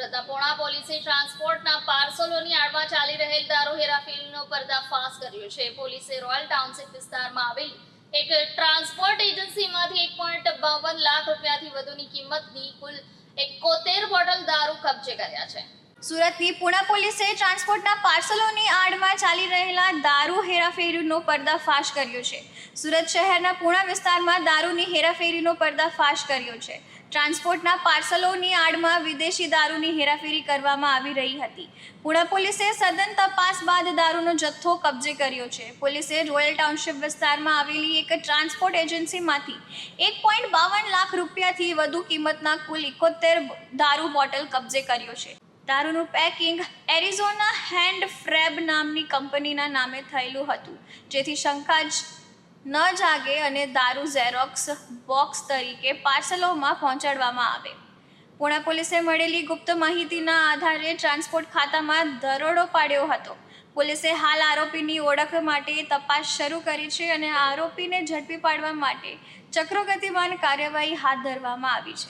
સુરતના પોણા પોલીસે ટ્રાન્સપોર્ટના પાર્સલોની આડમાં ચાલી રહેલ દારૂ હેરાફેરીનો પર્દાફાશ કર્યો છે. પોલીસે રોયલ ટાઉનશીપ વિસ્તારમાં આવેલી એક ટ્રાન્સપોર્ટ એજન્સીમાંથી એક પોઈન્ટ બાવન લાખ રૂપિયાથી વધુની કિંમતની કુલ એકોતેર બોટલ દારૂ કબજે કર્યા છે. સુરતની પુણા પોલીસે ટ્રાન્સપોર્ટના પાર્સલોની આડમાં ચાલી રહેલા દારૂ હેરાફેરીનો પર્દાફાશ કર્યો છે. સુરત શહેરના પુણા વિસ્તારમાં દારૂની હેરાફેરીનો પર્દાફાશ કર્યો છે. ટ્રાન્સપોર્ટના પાર્સલોની આડમાં વિદેશી દારૂની હેરાફેરી કરવામાં આવી રહી હતી. પુણે પોલીસે સઘન તપાસ બાદ દારૂનો જથ્થો કબજે કર્યો છે. પોલીસે રોયલ ટાઉનશીપ વિસ્તારમાં આવેલી એક ટ્રાન્સપોર્ટ એજન્સીમાંથી એક પોઈન્ટ બાવન લાખ રૂપિયાથી વધુ કિંમતના કુલ એકોતેર દારૂ બોટલ કબજે કર્યો છે. દારૂનું પેકિંગ એરિઝોના હેન્ડ ફ્રેબ નામની કંપનીના નામે થયેલું હતું, જેથી શંકા ન જાગે અને દારૂ ઝેરોક્સ બોક્સ તરીકે પાર્સલોમાં પહોંચાડવામાં આવે. પુણે પોલીસે મળેલી ગુપ્ત માહિતીના આધારે ટ્રાન્સપોર્ટ ખાતામાં દરોડો પાડ્યો હતો. પોલીસે હાલ આરોપીની ઓળખ માટે તપાસ શરૂ કરી છે અને આરોપીને ઝડપી પાડવા માટે ચક્રો ગતિમાન કાર્યવાહી હાથ ધરવામાં આવી છે.